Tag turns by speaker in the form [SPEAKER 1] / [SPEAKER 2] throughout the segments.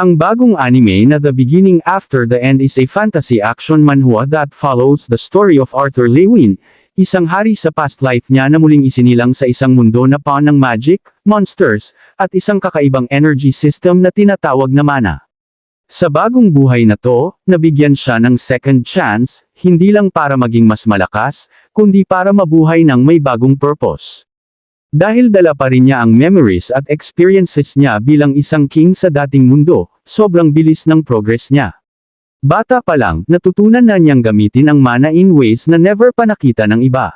[SPEAKER 1] Ang bagong anime na The Beginning After the End is a fantasy action manhwa that follows the story of Arthur Lewin, isang hari sa past life niya na muling isinilang sa isang mundo na paon ng magic, monsters, at isang kakaibang energy system na tinatawag na mana. Sa bagong buhay na to, nabigyan siya ng second chance, hindi lang para maging mas malakas, kundi para mabuhay ng may bagong purpose. Dahil dala pa rin niya ang memories at experiences niya bilang isang king sa dating mundo, sobrang bilis ng progress niya. Bata pa lang, natutunan na niyang gamitin ang mana in ways na never pa nakita ng iba.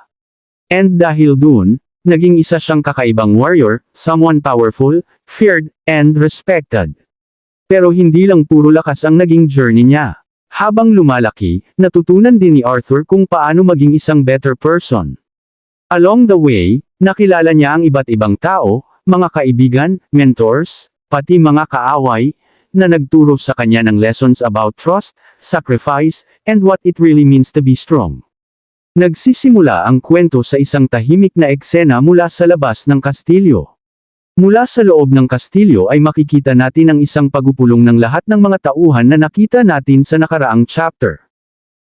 [SPEAKER 1] And dahil dun, naging isa siyang kakaibang warrior, someone powerful, feared, and respected. Pero hindi lang puro lakas ang naging journey niya. Habang lumalaki, natutunan din ni Arthur kung paano maging isang better person. Along the way, nakilala niya ang iba't ibang tao, mga kaibigan, mentors, pati mga kaaway, na nagturo sa kanya ng lessons about trust, sacrifice, and what it really means to be strong. Nagsisimula ang kwento sa isang tahimik na eksena mula sa labas ng kastilyo. Mula sa loob ng kastilyo ay makikita natin ang isang pagupulong ng lahat ng mga tauhan na nakita natin sa nakaraang chapter.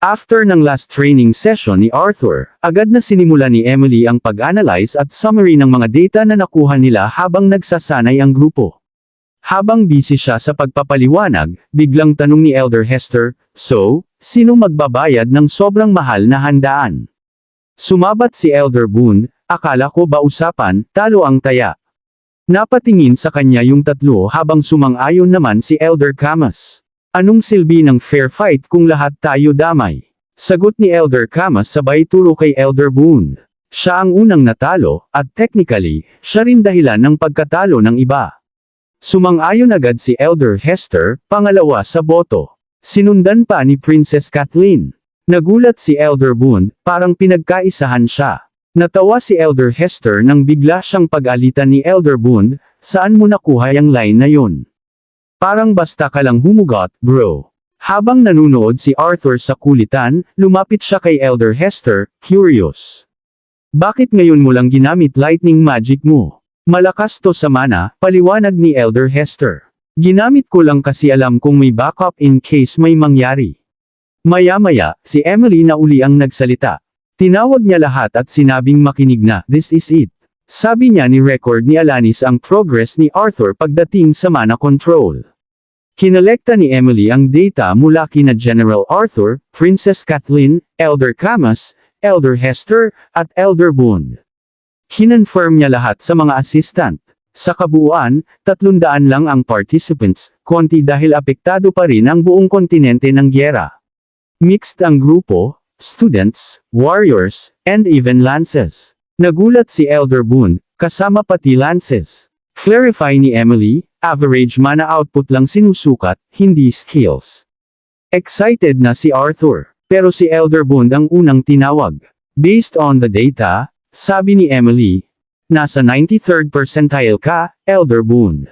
[SPEAKER 1] After ng last training session ni Arthur, agad na sinimula ni Emily ang pag-analyze at summary ng mga data na nakuha nila habang nagsasanay ang grupo. Habang busy siya sa pagpapaliwanag, biglang tanong ni Elder Hester, So, sino magbabayad ng sobrang mahal na handaan? Sumabat si Elder Boone, akala ko ba usapan, talo ang taya. Napatingin sa kanya yung tatlo habang sumang-ayon naman si Elder Camas. Anong silbi ng fair fight kung lahat tayo damay? Sagot ni Elder Camas sabay turo kay Elder Boone. Siya ang unang natalo, at technically, siya rin dahilan ng pagkatalo ng iba. Sumang-ayon agad si Elder Hester, pangalawa sa boto. Sinundan pa ni Princess Kathleen. Nagulat si Elder Boone, parang pinagkaisahan siya. Natawa si Elder Hester nang bigla siyang pag-alitan ni Elder Boone, saan mo nakuha yung line na yun? Parang basta ka lang humugot, bro. Habang nanunood si Arthur sa kulitan, lumapit siya kay Elder Hester, curious. Bakit ngayon mo lang ginamit lightning magic mo? Malakas to sa mana, paliwanag ni Elder Hester. Ginamit ko lang kasi alam kung may backup in case may mangyari. Maya-maya, si Emily na uli ang nagsalita. Tinawag niya lahat at sinabing makinig na, this is it. Sabi niya ni record ni Alanis ang progress ni Arthur pagdating sa mana control. Kinolekta ni Emily ang data mula kina General Arthur, Princess Kathleen, Elder Camas, Elder Hester, at Elder Boone. Kinonfirm niya lahat sa mga assistant. Sa kabuuan, 300 lang ang participants, konti dahil apektado pa rin ang buong kontinente ng gyera. Mixed ang grupo, students, warriors, and even lances. Nagulat si Elder Boone, kasama pati lances. Clarify ni Emily, average mana output lang sinusukat, hindi skills. Excited na si Arthur, pero si Elder Boone ang unang tinawag. Based on the data, sabi ni Emily, nasa 93rd percentile ka, Elder Boone.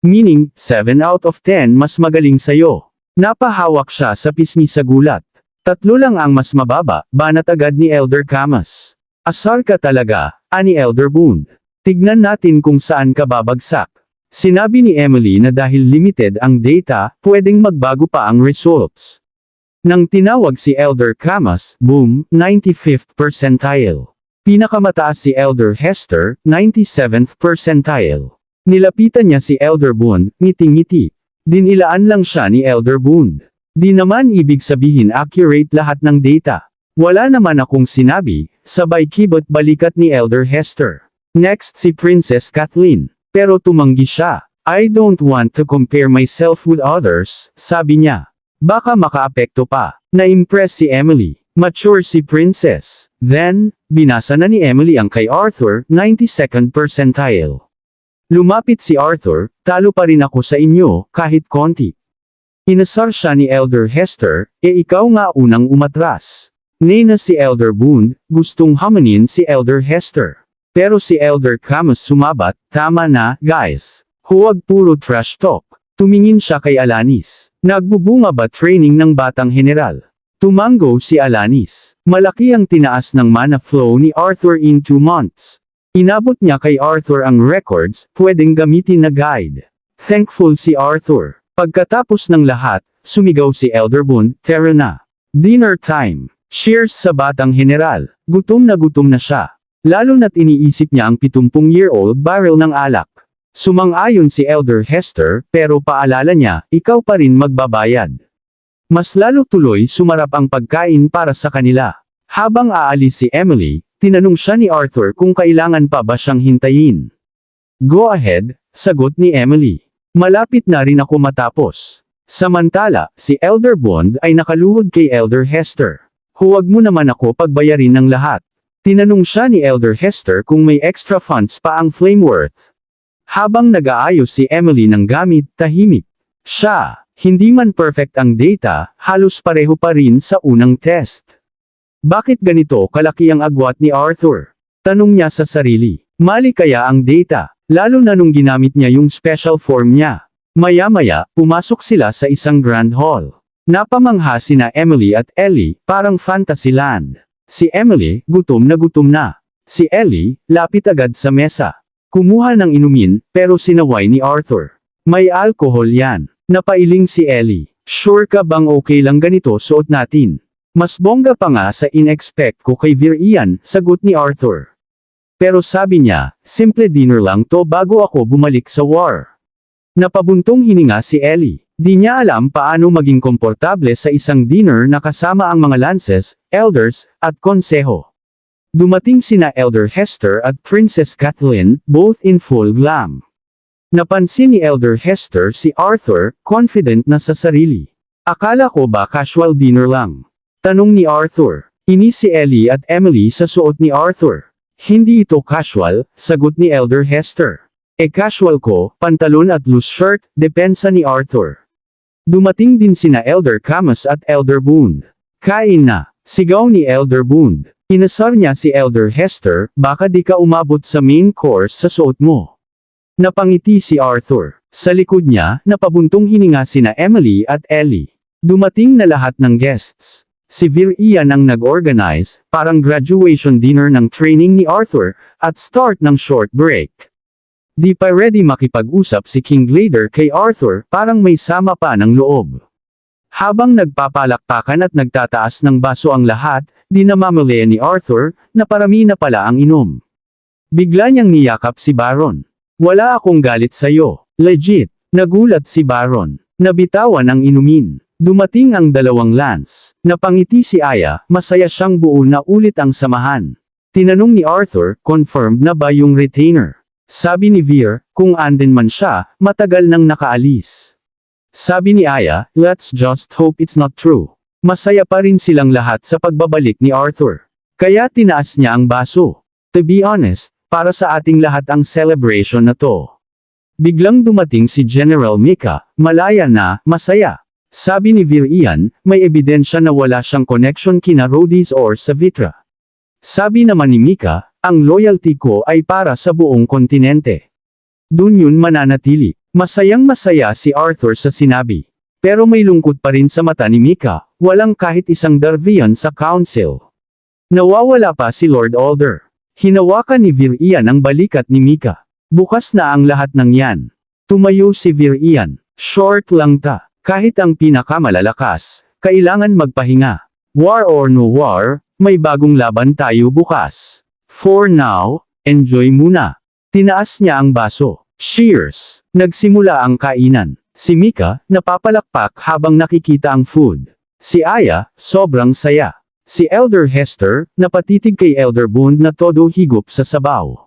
[SPEAKER 1] Meaning, 7 out of 10 mas magaling sayo. Napahawak siya sa pisngi sa gulat. Tatlo lang ang mas mababa, banat agad ni Elder Camas. Asar ka talaga, ani Elder Boone. Tignan natin kung saan ka babagsak. Sinabi ni Emily na dahil limited ang data, pwedeng magbago pa ang results. Nang tinawag si Elder Camas, boom, 95th percentile. Pinakamataas si Elder Hester, 97th percentile. Nilapitan niya si Elder Boone, ngiti-ngiti. Dinilaan lang siya ni Elder Boone. Di naman ibig sabihin accurate lahat ng data. Wala naman akong sinabi, sabay kibot balikat ni Elder Hester. Next si Princess Kathleen. Pero tumanggi siya. I don't want to compare myself with others, sabi niya. Baka makaapekto pa. Na-impress si Emily. Mature si Princess. Then, binasa na ni Emily ang kay Arthur, 92nd percentile. Lumapit si Arthur, talo pa rin ako sa inyo, kahit konti. Inasar siya ni Elder Hester, e ikaw nga unang umatras. Nena si Elder Boone, gustong hamanin si Elder Hester. Pero si Elder Camus sumabat, tama na, guys. Huwag puro trash talk. Tumingin siya kay Alanis. Nagbubunga ba training ng batang general? Tumango si Alanis. Malaki ang tinaas ng mana flow ni Arthur in 2 months. Inabot niya kay Arthur ang records, pwedeng gamitin na guide. Thankful si Arthur. Pagkatapos ng lahat, sumigaw si Elder Boone, Tara na. Dinner time. Cheers sa batang general. Gutom na gutom na siya. Lalo na't iniisip niya ang 70-year-old barrel ng alak. Sumang-ayon si Elder Hester, pero paalala niya, ikaw pa rin magbabayad. Mas lalo tuloy sumarap ang pagkain para sa kanila. Habang aalis si Emily, tinanong siya ni Arthur kung kailangan pa ba siyang hintayin. Go ahead, sagot ni Emily. Malapit na rin ako matapos. Samantala, si Elder Bond ay nakaluhod kay Elder Hester. Huwag mo naman ako pagbayarin ng lahat. Tinanong siya ni Elder Hester kung may extra funds pa ang Flameworth. Habang nag-aayos si Emily ng gamit, tahimik. Siya, hindi man perfect ang data, halos pareho pa rin sa unang test. Bakit ganito kalaki ang agwat ni Arthur? Tanong niya sa sarili. Mali kaya ang data, lalo na nung ginamit niya yung special form niya. Maya-maya, pumasok sila sa isang grand hall. Napamangha sina Emily at Ellie, parang fantasy land. Si Emily, gutom na gutom na. Si Ellie, lapit agad sa mesa. Kumuha ng inumin, pero sinaway ni Arthur. May alcohol yan. Napailing si Ellie. Sure ka bang okay lang ganito suot natin? Mas bongga pa nga sa in-expect ko kay Vir Ian, sagot ni Arthur. Pero sabi niya, simple dinner lang to bago ako bumalik sa war. Napabuntong hininga si Ellie. Di niya alam paano maging komportable sa isang dinner na kasama ang mga lances, elders, at konseho. Dumating sina Elder Hester at Princess Kathleen, both in full glam. Napansin ni Elder Hester si Arthur, confident na sa sarili. Akala ko ba casual dinner lang? Tanong ni Arthur. Ini si Ellie at Emily sa suot ni Arthur. Hindi ito casual, sagot ni Elder Hester. E casual ko, pantalon at loose shirt, depensa ni Arthur. Dumating din sina Elder Camus at Elder Boone. Kain na, sigaw ni Elder Boone. Inasar niya si Elder Hester, baka di ka umabot sa main course sa suot mo. Napangiti si Arthur. Sa likod niya, napabuntong hininga sina Emily at Ellie. Dumating na lahat ng guests. Si Vir Ian ang nag-organize, parang graduation dinner ng training ni Arthur, at start ng short break. Di pa ready makipag-usap si King Glader kay Arthur, parang may sama pa ng loob. Habang nagpapalakpakan at nagtataas ng baso ang lahat, di namamalayan ni Arthur, na parami na pala ang inom. Bigla niyang niyakap si Baron. Wala akong galit sa'yo. Legit. Nagulat si Baron. Nabitawan ang inumin. Dumating ang dalawang lance. Napangiti si Aya, masaya siyang buo na ulit ang samahan. Tinanong ni Arthur, confirmed na ba yung retainer? Sabi ni Veer, kung andin man siya, matagal nang nakaalis. Sabi ni Aya, let's just hope it's not true. Masaya pa rin silang lahat sa pagbabalik ni Arthur. Kaya tinaas niya ang baso. To be honest, para sa ating lahat ang celebration na to. Biglang dumating si General Mika, malaya na, masaya. Sabi ni Vir Ian, may ebidensya na wala siyang connection kina Rhodes or Savitra. Sabi naman ni Mika, ang loyalty ko ay para sa buong kontinente. Dun yun mananatili. Masayang masaya si Arthur sa sinabi. Pero may lungkot pa rin sa mata ni Mika, walang kahit isang Darvian sa council. Nawawala pa si Lord Alder. Hinawakan ni Vir Ian ang balikat ni Mika. Bukas na ang lahat ng yan. Tumayo si Vir Ian. Short lang ta. Kahit ang pinakamalalakas, kailangan magpahinga. War or no war, may bagong laban tayo bukas. For now, enjoy muna. Tinaas niya ang baso. Cheers! Nagsimula ang kainan. Si Mika, napapalakpak habang nakikita ang food. Si Aya, sobrang saya. Si Elder Hester, napatitig kay Elder Boone na todo higop sa sabaw.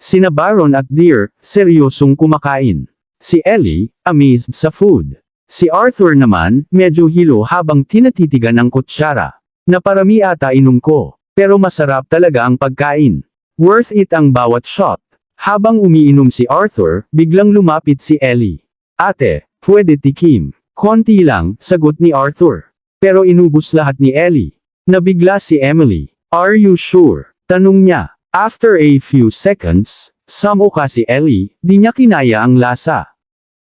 [SPEAKER 1] Sina Baron at Deer, seryosong kumakain. Si Ellie, amazed sa food. Si Arthur naman, medyo hilo habang tinatitigan ang kutsara. Naparami ata inom ko, pero masarap talaga ang pagkain. Worth it ang bawat shot. Habang umiinom si Arthur, biglang lumapit si Ellie. Ate, pwede tikim. Konti lang, sagot ni Arthur. Pero inubos lahat ni Ellie. Nabigla si Emily. Are you sure? Tanong niya. After a few seconds, samuka si Ellie, di niya kinaya ang lasa.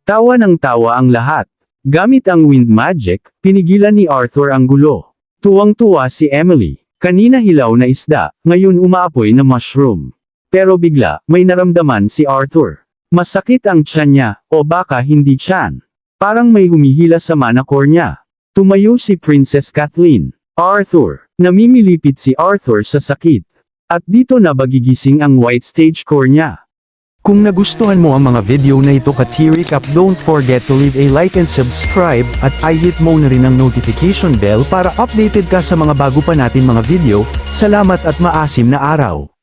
[SPEAKER 1] Tawa ng tawa ang lahat. Gamit ang wind magic, pinigilan ni Arthur ang gulo. Tuwang-tuwa si Emily. Kanina hilaw na isda, ngayon umaapoy na mushroom. Pero bigla, may naramdaman si Arthur. Masakit ang tiyan niya, o baka hindi tiyan. Parang may humihila sa mana core niya. Tumayo si Princess Kathleen. Arthur. Namimilipit si Arthur sa sakit. At dito na bagigising ang white stage core niya.
[SPEAKER 2] Kung nagustuhan mo ang mga video na ito ka-T-Recap don't forget to leave a like and subscribe at i-hit mo na rin ang notification bell para updated ka sa mga bago pa natin mga video. Salamat at maasim na araw!